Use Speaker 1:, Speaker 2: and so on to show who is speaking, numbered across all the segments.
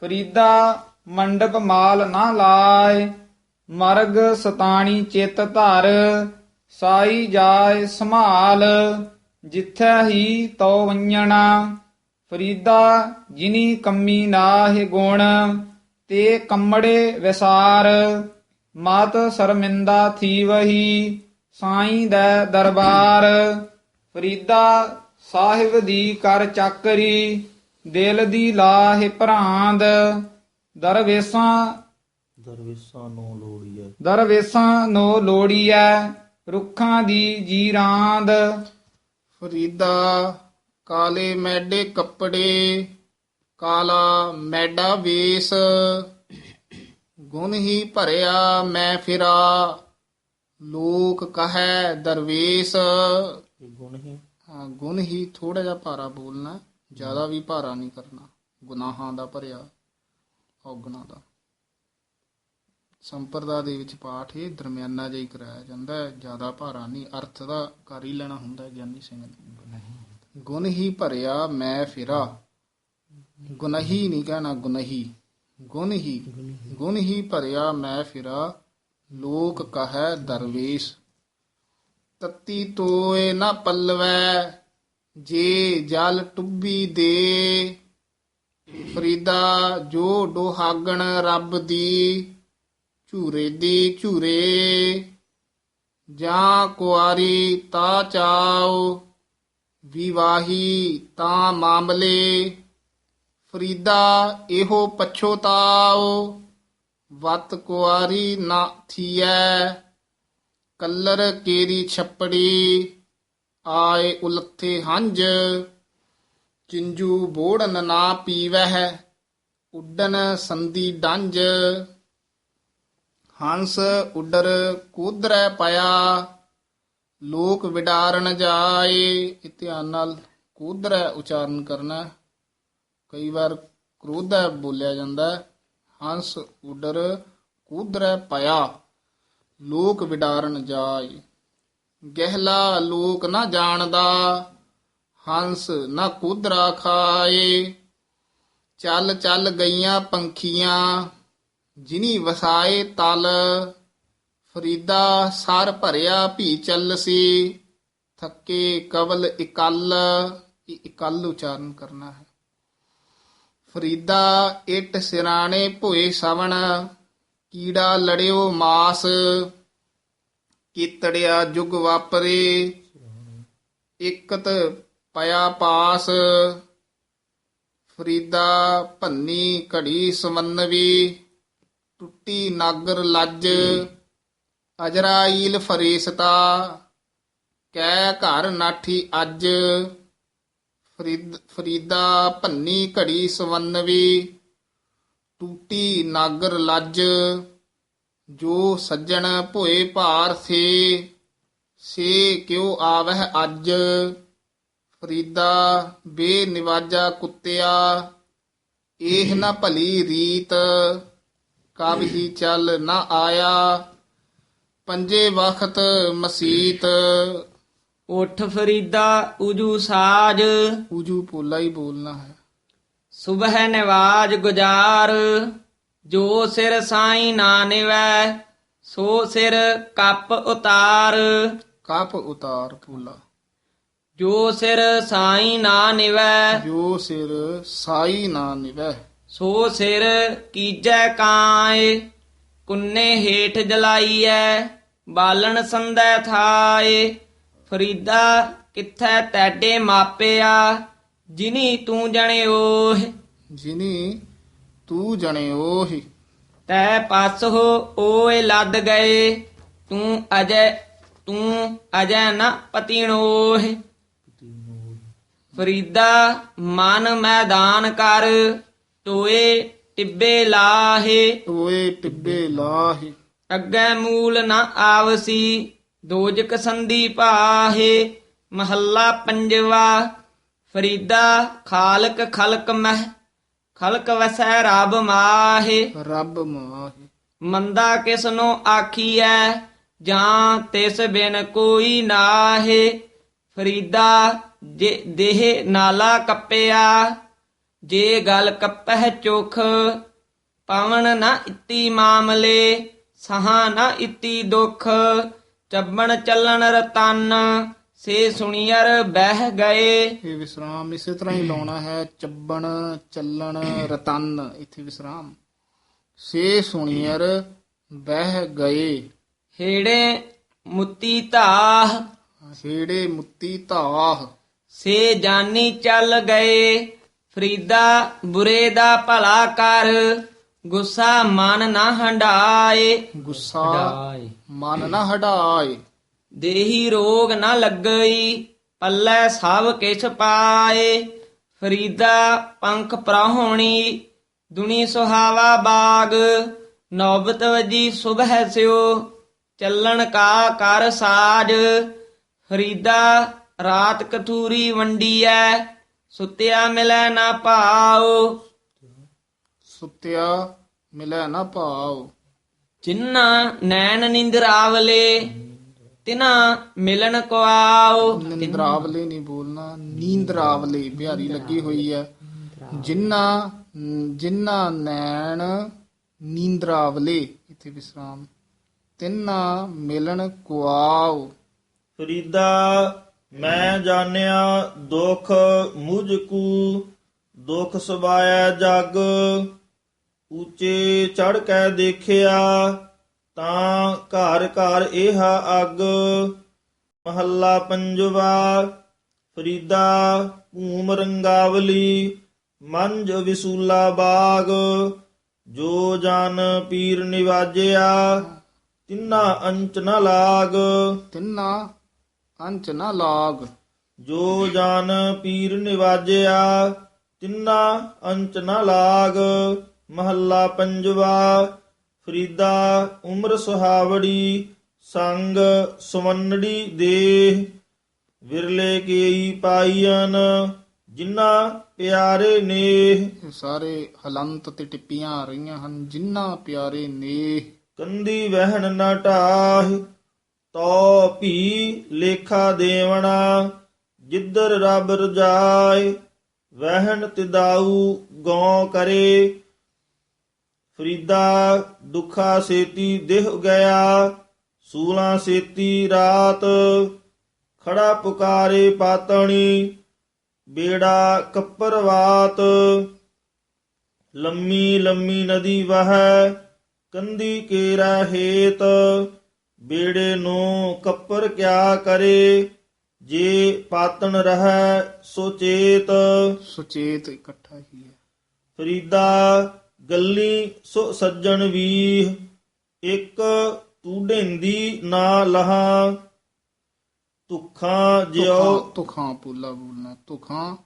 Speaker 1: ਫਰੀਦਾ ਮੰਡਪ ਮਾਲ ਨਾ ਲਾਏ, ਮਰਗ ਸਤਾਣੀ ਚਿਤ ਧਰ, ਸਾਈ ਜਾਏ ਸੰਭਾਲ, ਜਿੱਥੈ ਹੀ ਤੋ ਵੰਜਣਾ। ਫਰੀਦਾ ਜਿਨੀ ਕੰਮੀ ਨਾਹਿ ਗੁਣ, ਤੇ ਕੰਮੜੇ ਵਿਸਾਰ, ਮਤ ਸ਼ਰਮਿੰਦਾ ਥੀ ਵਹੀ ਸਾਈਂ ਦਾ ਦਰਬਾਰ। ਫਰੀਦਾ ਸਾਹਿਬ ਦੀ ਕਰ ਚੱਕਰੀ ਦਿਲ ਦੀ ਲਾਹਿ ਭਰਾਂਦ ਦਰਵੇਸਾਂ
Speaker 2: ਦਰਵੇਸਾਂ ਨੂੰ ਲੋੜੀਐ।
Speaker 1: ਦਰਵੇਸਾਂ ਨੋ ਲੋੜੀਐ ਰੁੱਖਾਂ ਦੀ ਜੀਰਾਂਦ।
Speaker 3: ਫਰੀਦਾ ਕਾਲੇ ਮੈਡੇ ਕੱਪੜੇ ਕਾਲਾ ਮੈਡਾ ਵੇਸ। ਗੁਣ ਹੀ ਭਰਿਆ ਮੈਂ ਫਿਰਾ ਲੋਕ ਕਹੈ ਦਰਵੇਸ।
Speaker 2: ਗੁਣ ਹੀ?
Speaker 3: ਹਾਂ ਗੁਣ ਹੀ ਥੋੜਾ ਜਿਹਾ ਭਾਰਾ ਬੋਲਣਾ। ਜ਼ਿਆਦਾ ਵੀ ਭਾਰਾ ਨਹੀਂ ਕਰਨਾ, ਗੁਨਾਹਾਂ ਦਾ ਭਰਿਆ, ਔਗਣਾ ਦਾ। ਸੰਪਰਦਾ ਦੇ ਵਿੱਚ ਪਾਠ ਇਹ ਦਰਮਿਆਨਾ ਜਿਹਾ ਹੀ ਕਰਾਇਆ ਜਾਂਦਾ ਹੈ, ਜ਼ਿਆਦਾ ਭਾਰਾ ਨਹੀਂ, ਅਰਥ ਦਾ ਕਰ ਹੀ ਲੈਣਾ ਹੁੰਦਾ ਗਿਆਨੀ ਸਿੰਘ ਨੇ। ਗੁਣ ਹੀ ਭਰਿਆ, ਮੈਂ ਫਿਰਾ। ਗੁਨਹੀ ਨਹੀਂ ਕਹਿਣਾ ਗੁਨਹੀ ਗੁਣ ਹੀ। ਗੁਣ ਹੀ ਭਰਿਆ, ਮੈਂ ਫਿਰਾ। ਲੋਕ ਕਹੈ ਦਰਵੇਸ਼। ਤਤੀ ਤੋਏ ਨਾ ਪੱਲਵੈ। ਜੇ ਜਲ ਟੁੱਬੀ ਦੇ। ਫਰੀਦਾ ਜੋ ਡੋਹਾਗਣ ਰੱਬ ਦੀ। ਝੂਰੇ ਦੀ ਝੂਰੇ। ਜਾਂ ਕੁਆਰੀ ਤਾ ਚਾਓ ਵਿਵਾਹੀ ਤਾਂ ਮਾਮਲੇ। ਫਰੀਦਾ ਇਹੋ ਪਛੋਤਾਓ ਵਤ ਕੁਆਰੀ ਨਾ ਥੀਐ। ਕੱਲਰ ਕੇਰੀ ਛੱਪੜੀ। ਆਏ ਉਲੱਥੇ ਹੰਝ, ਚਿੰਜੂ ਬੋੜਨ ਨਾ ਪੀਵਹਿ ਉੱਡਨ ਸੰਦੀ ਡੰਜ ਹੰਸ ਉੱਡਰ ਕੂਦਰੈ ਪਿਆ, ਲੋਕ ਵਿਡਾਰਨ ਜਾਏ ਧਿਆਨ ਨਾਲ ਕੂਦਰੈ ਉਚਾਰਨ ਕਰਨਾ। ਕਈ ਵਾਰ ਕ੍ਰੋਧੈ ਬੋਲਿਆ ਜਾਂਦਾ, ਹੰਸ ਉੱਡਰ ਕੂਦਰੈ ਪਿਆ, ਲੋਕ ਵਿਡਾਰਨ ਜਾਏ। ਗਹਿਲਾ ਲੋਕ ਨਾ ਜਾਣਦਾ, ਹੰਸ ਨਾ ਕੁਦਰਾ ਖਾਏ। ਚੱਲ ਚੱਲ ਗਈਆਂ ਪੰਖੀਆਂ, ਜਿਨੀ ਵਸਾਏ ਤਲ। ਫਰੀਦਾ ਸਰ ਭਰਿਆ ਭੀ ਚੱਲ ਸੀ, ਥੱਕੇ ਕਵਲ ਇਕੱਲ। ਇਹ ਇਕੱਲ ਉਚਾਰਨ ਕਰਨਾ ਹੈ? ਫਰੀਦਾ ਇਟ ਸਿਰਾਣੇ ਭੋਏ ਸਵਣ, ਕੀੜਾ ਲੜਿਓ ਮਾਸ। ਕੀਤੜਿਆ ਜੁਗ ਵਾਪਰੇ। ਇਕਤ ਪਿਆ ਪਾਸ। ਫਰੀਦਾ ਭੰਨੀ ਘੜੀ ਸਮੰਨਵੀ। ਟੁੱਟੀ ਨਾਗਰ ਲੱਜ। ਅਜਰਾਈਲ ਫਰੀਸਤਾ। ਕੈ ਘਰ ਨਾਠੀ ਅੱਜ। ਫਰੀਦ, ਫਰੀਦਾ ਭੰਨੀ ਘੜੀ ਸਮੰਨਵੀ। ਟੂਟੀ ਨਾਗਰ ਲੱਜ। ਜੋ ਸੱਜਣ ਭੋਏ ਭਾਰ ਸੇ ਸੇ ਕਿਉ ਆਵਹਿ ਅੱਜ? ਫਰੀਦਾ ਬੇਨਿਵਾਜਾ ਕੁੱਤਿਆ ਇਹ ਨਾ ਭਲੀ ਰੀਤ ਕਬ ਹੀ ਚੱਲ ਨਾ ਆਇਆ? ਪੰਜੇ ਵਖਤ ਮਸੀਤ।
Speaker 4: ਉਠ ਫਰੀਦਾ ਉਜੂ ਸਾਜ।
Speaker 3: ਉਜੂ ਪੋਲਾ ਹੀ ਬੋਲਣਾ ਹੈ।
Speaker 4: ਸੁਬਹ ਨਿਵਾਜ ਗੁਜਾਰ। ਜੋ ਸਿਰ ਸਾਈ ਨਾ ਨਿਵੈ ਸੋ ਸਿਰ ਕੱਪ ਉਤਾਰ।
Speaker 3: ਕਪ ਉਤਾਰ ਪੋਲਾ
Speaker 4: ਜੋ ਸਿਰ ਸਾਈ ਨਾ ਨਿਵੈ
Speaker 3: ਜੋ ਸਿਰ ਸਾਈ ਨਾ ਨਿਵੈ।
Speaker 4: ਸੋ ਸਿਰ ਕੀਜੈ ਕਾਏ ਕੁੰਨੇ ਹੇਠ ਜਲਾਈਐ ਬਾਲਣ ਸੰਦੈ ਥਾਏ। ਫਰੀਦਾ ਕਿੱਥੈ ਤੈਡੇ ਮਾਪਿਆ ਜਿਨੀ ਤੂੰ ਜਣਿਓ।
Speaker 3: ਜਿਨੀ ਤੂੰ ਜਣਿਓਹੀ
Speaker 4: ਤੈ ਪਸ ਹੋ ਓਏ ਲੱਦ ਗਏ ਤੂੰ ਅਜੈ ਤੂੰ ਅਜੈ ਨ ਪਤੀਣੋਹ। ਫਰੀਦਾ ਮਨ ਮੈਦਾਨ ਕਰ ਟੋਏ ਟਿੱਬੇ ਲਾਹੇ।
Speaker 3: ਟੋਏ ਟਿੱਬੇ ਲਾਹੀ।
Speaker 4: ਅੱਗੇ ਮੂਲ ਨ ਆਵਸੀ ਦੋਜਕ ਸੰਦੀ ਪਾਹੇ ਮਹੱਲਾ ਪੰਜਵਾ ਫਰੀਦਾ ਖਾਲਕ ਖਲਕ ਮਹਿ ਖਲਕ ਵਸੈ ਰਬ ਮਾਹੇ।
Speaker 3: ਰੱਬ ਮਾਹੀ।
Speaker 4: ਮੰਦਾ ਕਿਸਨੋ ਆਖੀਐ ਜਾਂ ਤਿਸ ਬਿਨ ਕੋਈ ਨਾਹੇ। ਫਰੀਦਾ ਜੇ ਦੇਹ ਨਾਲਾ ਕੱਪਿਆ
Speaker 5: ਜੇ ਗਲ ਕੱਪਹਿ ਚੋਖ ਪਵਨ ਨਾ ਇਤੀ ਮਾਮਲੇ ਸਹਾ ਨਾ ਇਤੀ ਦੁਖ। ਚੱਬਣ ਚੱਲਣ ਰਤਨ ਸੇ ਸੁਣੀਅਰ ਬਹਿ ਗਏ।
Speaker 3: ਇਹ ਵਿਸਰਾਮ ਇਸੇ ਤਰ੍ਹਾਂ ਹੀ ਲਾਉਣਾ ਹੈ ਚੱਬਣ ਚੱਲਣ ਰਤਨ ਇੱਥੇ ਵਿਸਰਾਮ। ਸੇ ਸੁਣੀਅਰ ਬਹਿ ਗਏ।
Speaker 5: ਹੇੜੇ ਮੁੱਤੀ ਧਾਹ।
Speaker 3: ਹੇੜੇ ਮੁੱਤੀ ਧਾਹ।
Speaker 5: ਸੇ ਜਾਨੀ ਚੱਲ ਗਏ। ਫਰੀਦਾ ਬੁਰੇ ਦਾ ਭਲਾ ਕਰ। ਗੁੱਸਾ ਮਨ ਨਾ ਹੰਡਾਏ
Speaker 3: ਗੁੱਸਾ ਮਨ ਨਾ ਹਟਾਏ
Speaker 5: ਦੇਹੀ ਰੋਗ ਨਾ ਲੱਗਈ ਪੱਲੇ ਸਭ ਕਿਛ ਪਾਏ। ਫਰੀਦਾ ਪੰਖ ਪ੍ਰਾਹੁਣੀ ਦੁਨੀ ਸੁਹਾਵਾ ਬਾਗ। ਨੌਬਤ ਵਜੀ ਸੁਬਹ ਸਿਓ ਚੱਲਣ ਕਾ ਕਰ ਸਾਜ। ਫਰੀਦਾ ਰਾਤ ਕਥੂਰੀ ਵੰਡੀਐ ਸੁਤਿਆ ਮਿਲੈ ਨਾ ਪਾਓ
Speaker 3: ਸੁੱਤਿਆ ਮਿਲੈ ਨਾ ਭਾਵ
Speaker 5: ਜਿੰਨਾ ਨੈਣ ਨਿੰਦਰਾਵਲੇ ਤਿਨਾ ਮਿਲਣ ਕੋ ਆਓ
Speaker 3: ਨਿੰਦਰਾਵਲੇ ਨਹੀਂ ਬੋਲਣਾ ਨੀਂਦਰਾਵਲੇ ਬਿਹਾਰੀ ਲੱਗੀ ਹੋਈ ਹੈ ਜਿੰਨਾ ਜਿੰਨਾ ਨੈਣ ਨੀਂਦਰਾਵਲੇ ਇੱਥੇ ਵਿਸਰਾਮ। ਤਿੰਨਾ ਮਿਲਣ ਕੁਆਉ
Speaker 4: ਫਰੀਦਾ ਮੈਂ ਜਾਣਿਆ ਦੁਖ ਮੁਝ ਕੂ ਦੁਖ ਸਬਾਇਆ ਜਗ। ਉੱਚੇ ਚੜ ਕੇ ਦੇਖਿਆ ਤਾਂ ਘਰ ਘਰ ਇਹ ਅਗ ਮਹੱਲਾ ਪੰਜਵਾ ਫਰੀਦਾ ਭੂਮ ਰੰਗਾਵਲੀ ਮੰਜ ਵਿਸੂਲਾ ਬਾਗ ਜੋ ਜਨ ਪੀਰ ਨਿਵਾਜਿਆ ਤਿੰਨਾ ਅੰਚ ਨ ਲਾਗ।
Speaker 3: ਤਿੰਨਾ ਅੰਚ ਨਾ ਲਾਗ।
Speaker 4: ਜੋ ਜਨ ਪੀਰ ਨਿਵਾਜਿਆ ਤਿੰਨਾ ਅੰਚ ਨ ਲਾਗ। ਮਹੱਲਾ ਪੰਜਵਾ ਫਰੀਦਾ ਉਮਰ ਸੁਹਾਵੜੀ ਸੰਗ ਸੁਵੰਨੜੀ ਦੇਹ ਵਿਰਲੇ ਕੇਈ ਪਾਈਨ ਜਿਨ੍ਹਾਂ ਪਿਆਰੇ
Speaker 3: ਇਹ ਸਾਰੇ ਹਲੰਤ ਤੇ ਟਿੱਪੀਆਂ ਰਹੀਆਂ ਹਨ ਜਿੰਨਾ ਪਿਆਰੇ ਨੇ
Speaker 4: ਕੰਦੀ ਵਹਿਣ ਨਾ ਢਾਹ ਤੋ ਭੀ ਲੇਖਾ ਦੇਵਣਾ ਜਿੱਧਰ ਰੱਬ ਰਜਾਏ ਵਹਿਣ ਤਿਦਾਊ ਗਉ ਕਰੇ। ਫਰੀਦਾ ਦੁਖਾ ਸੇਤੀ ਦੇਹ ਗਿਆ ਸੂਲਾ ਸੇਤੀ ਰਾਤ ਖੜਾ ਪੁਕਾਰੇ ਪਾਤਣੀ ਬੇੜਾ ਕੱਪਰਵਾਤ ਲੰਮੀ ਲੰਮੀ ਨਦੀ ਵਹੈ ਕੰਦੀ ਕੇਰਾ ਹੇਤ ਬੇੜੇ ਨੂੰ ਕੱਪਰ ਕਿਆ ਕਰੇ ਜੇ ਪਾਤਣ ਰਹੈ ਸੋ ਚੇਤ।
Speaker 3: ਸੁਚੇਤ ਇਕੱਠਾ ਹੀ ਹੈ।
Speaker 4: ਫਰੀਦਾ ਗੱਲੀ ਸੋ ਸੱਜਣ ਵੀਹ ਇੱਕ ਤੂੰ ਢੇਂਦੀ ਨਾ ਲਹਾ। ਤੁਖਾਂ ਜਿਉ
Speaker 3: ਤੁਖਾਂ ਪੂਲਾ ਬੋਲਣਾ। ਤੁਖਾਂ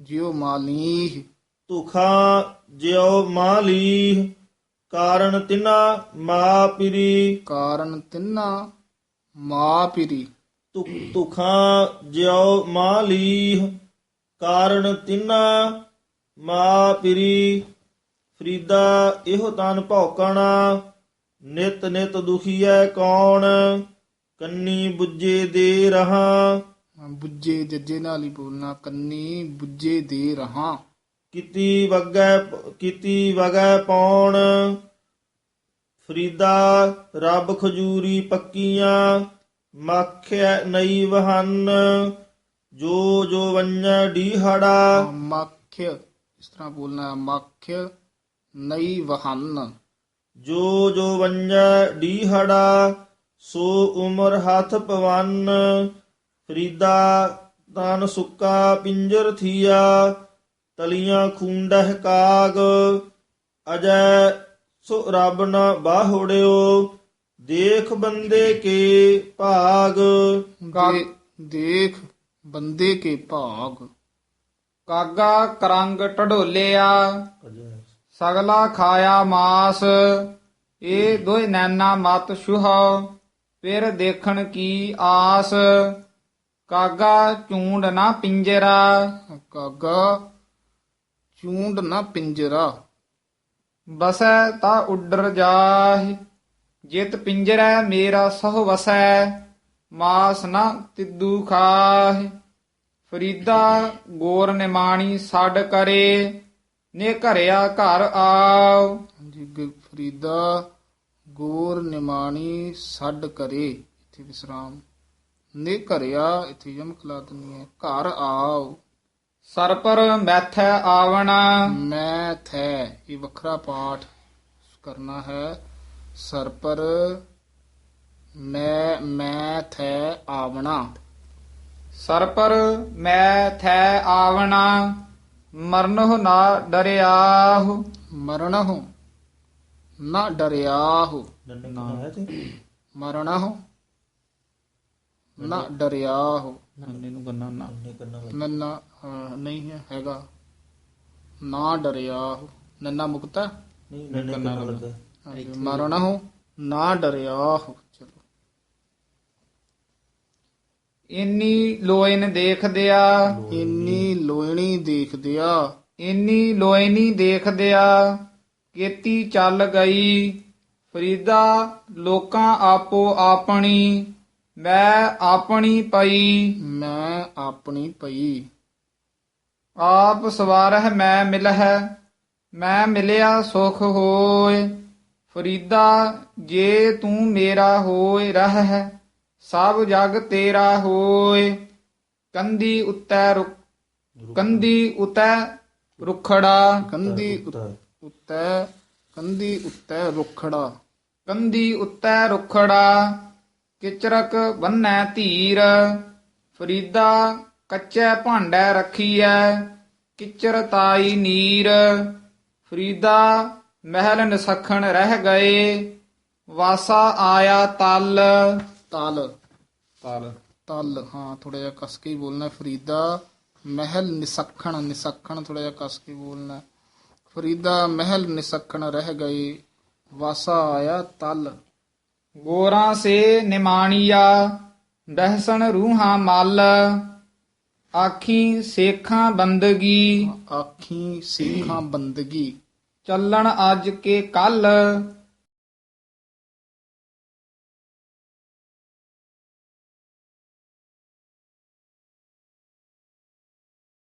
Speaker 3: ਜਿਉ ਮਾਲੀ
Speaker 4: ਤੁਖਾਂ ਜਿਉ ਮਾਲੀ ਕਾਰਨ ਤਿਨਾ ਮਾ ਪਿਰੀ
Speaker 3: ਕਾਰਨ ਤਿੰਨਾ ਮਾ ਪਿਰੀ
Speaker 4: ਤੁ- ਤੁਖਾਂ ਜਿਉ ਮਾਲੀ ਕਾਰਨ ਤਿਨਾ ਮਾ ਪਿਰੀ ਫਰੀਦਾ ਇਹੋ ਤਨ ਭੌਕਣਾ ਨਿਤ ਨਿਤ ਦੁਖੀਐ ਕੌਣ? ਕੰਨੀ ਬੁੱਝੇ ਦੇ ਰਹਾ।
Speaker 3: ਬੁੱਝੇ ਜੱਜੇ ਨਾਲ ਹੀ ਬੋਲਣਾ ਕੰਨੀ ਬੁੱਝੇ ਦੇ ਰਹਾ।
Speaker 4: ਕੀਤੀ ਵਗੈ ਕੀਤੀ ਵਗੈ ਪੌਣ। ਫਰੀਦਾ ਰੱਬ ਖਜੂਰੀ ਪੱਕੀਆਂ ਮੱਖਿਆ ਨਈ ਵਹਨ। ਜੋ ਜੋ ਵੰਨੈ ਡੀਹੜਾ
Speaker 3: ਮੱਖਿ ਇਸ ਤਰ੍ਹਾਂ ਬੋਲਣਾ ਮੱਖਿ ਨਈ ਵਹਨ।
Speaker 4: ਜੋ ਜੋ ਵੰਨੈ ਡੀਹੜਾ ਸੋ ਉਮਰ ਹੱਥ ਪਵਨ। ਫਰੀਦਾ ਤਨ ਸੁੱਕਾ ਪਿੰਜਰ ਥੀਆ ਤਲੀਆਂ ਖੂੰਡਹਿ ਕਾਗ। ਅਜੈ ਸੋ ਰੱਬ ਨ ਬਾਹੁੜਿਓ ਦੇਖ ਬੰਦੇ ਕੇ ਭਾਗ।
Speaker 3: ਦੇਖ ਬੰਦੇ ਕੇ ਭਾਗ।
Speaker 1: ਕਾਗਾ ਕਰੰਗ ਢਡੋਲਿਆ ਸਗਲਾ ਖਾਇਆ ਮਾਸ ਏ ਦੋਇ ਨੈਨਾ ਮਤ ਸੁਹਾ, ਫਿਰ ਦੇਖਣ ਕੀ ਆਸ। ਕਾਗਾ ਝੂੰਡ ਨਾ ਪਿੰਜਰਾ,
Speaker 3: ਕਾਗਾ ਚੂੰਡ ਨਾ ਪਿੰਜਰਾ।
Speaker 1: ਬਸੈ ਤਾ ਉੱਡਰ ਜਾਹਿ, ਜਿਤ ਪਿੰਜਰੈ ਮੇਰਾ ਸਹ ਵਸੈ, ਮਾਸ ਨਾ ਤਿੱਦੂ ਖਾਹਿ। ਫਰੀਦਾ ਗੋਰ ਨਿਮਾਣੀ ਛੱਡ ਕਰੇ ਨੇ ਘਰਿਆ ਘਰ ਆਓ।
Speaker 3: ਹਾਂਜੀ ਫਰੀਦਾ ਗੋਰ ਨਿਮਾਣੀ ਛੱਡ ਕਰੇ ਇੱਥੇ ਵਿਸਰਾਮ। ਨੇ ਘਰਿਆ ਇੱਥੇ ਯਮਕ ਲਾ ਦੇਣੀ ਹੈ ਘਰ ਆਓ।
Speaker 1: ਸਰਪਰ ਮੈਥੈ ਆਵਣਾ।
Speaker 3: ਮੈਂ ਥੈ ਇਹ ਵੱਖਰਾ ਪਾਠ ਕਰਨਾ ਹੈ। ਸਰ ਪਰ ਮੈਂ ਮੈਂ ਥੈ ਆਵਣਾ।
Speaker 1: ਸਰਪਰ ਮੈਂ ਥੈ ਆਵਣਾ। ਮਰਨਹੁ ਨਾ ਡਰਿਆਹੁ।
Speaker 3: ਮਰਣਹੁ ਨਾ ਡਰਿਆਹੁ।
Speaker 2: ਨਾ ਹੈ ਤੇ
Speaker 3: ਮਰਣਹੁ ਨਾ ਡਰਿਆਹੁ।
Speaker 1: ਨੰਨੇ ਨੂੰ ਗੰਨਾ ਨਾ
Speaker 3: ਨੰਨਾ ਨਹੀਂ ਹੈ ਹੈਗਾ। ਨਾ ਡਰਿਆਹੁ। ਨੰਨਾ ਮੁਕਤਾ
Speaker 2: ਨਹੀਂ ਡੰਡੇ ਕਰਨਾ ਲੱਗਾ
Speaker 3: ਮਰਣਹੁ ਨਾ ਡਰਿਆਹੁ ਚਲੋ
Speaker 1: ਇੰਨੀ ਲੋਇਨ ਦੇਖਦਿਆ।
Speaker 3: ਇੰਨੀ ਲੋਇਣੀ ਦੇਖਦਿਆ।
Speaker 1: ਇੰਨੀ ਲੋਇਨੀ ਦੇਖਦਿਆ। ਕੀਤੀ ਚੱਲ ਗਈ। ਫਰੀਦਾ ਲੋਕਾਂ ਆਪੋ ਆਪਣੀ ਮੈਂ ਆਪਣੀ ਪਈ।
Speaker 3: ਮੈਂ ਆਪਣੀ ਪਈ।
Speaker 1: ਆਪ ਸਵਾਰਹ ਮੈਂ ਮਿਲਹਿ ਮੈਂ ਮਿਲਿਆ ਸੁਖ ਹੋਏ ਫਰੀਦਾ ਜੇ ਤੂੰ ਮੇਰਾ ਹੋਏ ਰਹਿ। ਸਭ ਜਗ ਤੇਰਾ ਹੋਏ। ਕੰਦੀ ਉੱਤੈ ਰੁ- ਕੰਦੀ ਉਤੈ ਰੁਖੜਾ।
Speaker 3: ਕੰਦੀ ਉੱਤੈ ਕੰਦੀ ਉੱਤੈ ਰੁਖੜਾ।
Speaker 1: ਕੰਦੀ ਉੱਤੈ ਰੁਖੜਾ। ਕਿਚਰਕ ਬੰਨੈ ਧੀਰ। ਫਰੀਦਾ ਕੱਚੇ ਭਾਂਡੈ ਰੱਖੀਐ। ਕਿਚਰ ਤਾਈ ਨੀਰ। ਫਰੀਦਾ ਮਹਿਲ ਨਸਖਣ ਰਹਿ ਗਏ। ਵਾਸਾ ਆਇਆ ਤਲ।
Speaker 3: ਤਲ।
Speaker 1: ਤਲ।
Speaker 3: ਤਲ ਹਾਂ ਥੋੜਾ ਜਿਹਾ ਕਸ ਕੇ ਹੀ ਬੋਲਣਾ। ਫਰੀਦਾ ਮਹਿਲ ਨਿਸਖਣ ਨਿਸਖਣ ਥੋੜਾ ਜਿਹਾ ਕਸ ਕੇ ਬੋਲਣਾ। ਫਰੀਦਾ ਮਹਿਲ ਨਿਸਖਣ ਰਹਿ ਗਏ ਵਾਸਾ ਆਇਆ ਤਲ।
Speaker 1: ਗੋਰਾਂ ਸੇ ਨਿਮਾਣੀਆ ਦਹਸਣ ਰੂਹਾਂ ਮਲ। ਆਖੀ ਸੇਖਾਂ ਬੰਦਗੀ।
Speaker 3: ਆਖੀ ਸਿੱਖਾਂ ਬੰਦਗੀ।
Speaker 1: ਚੱਲਣ ਅੱਜ ਕੇ ਕੱਲ।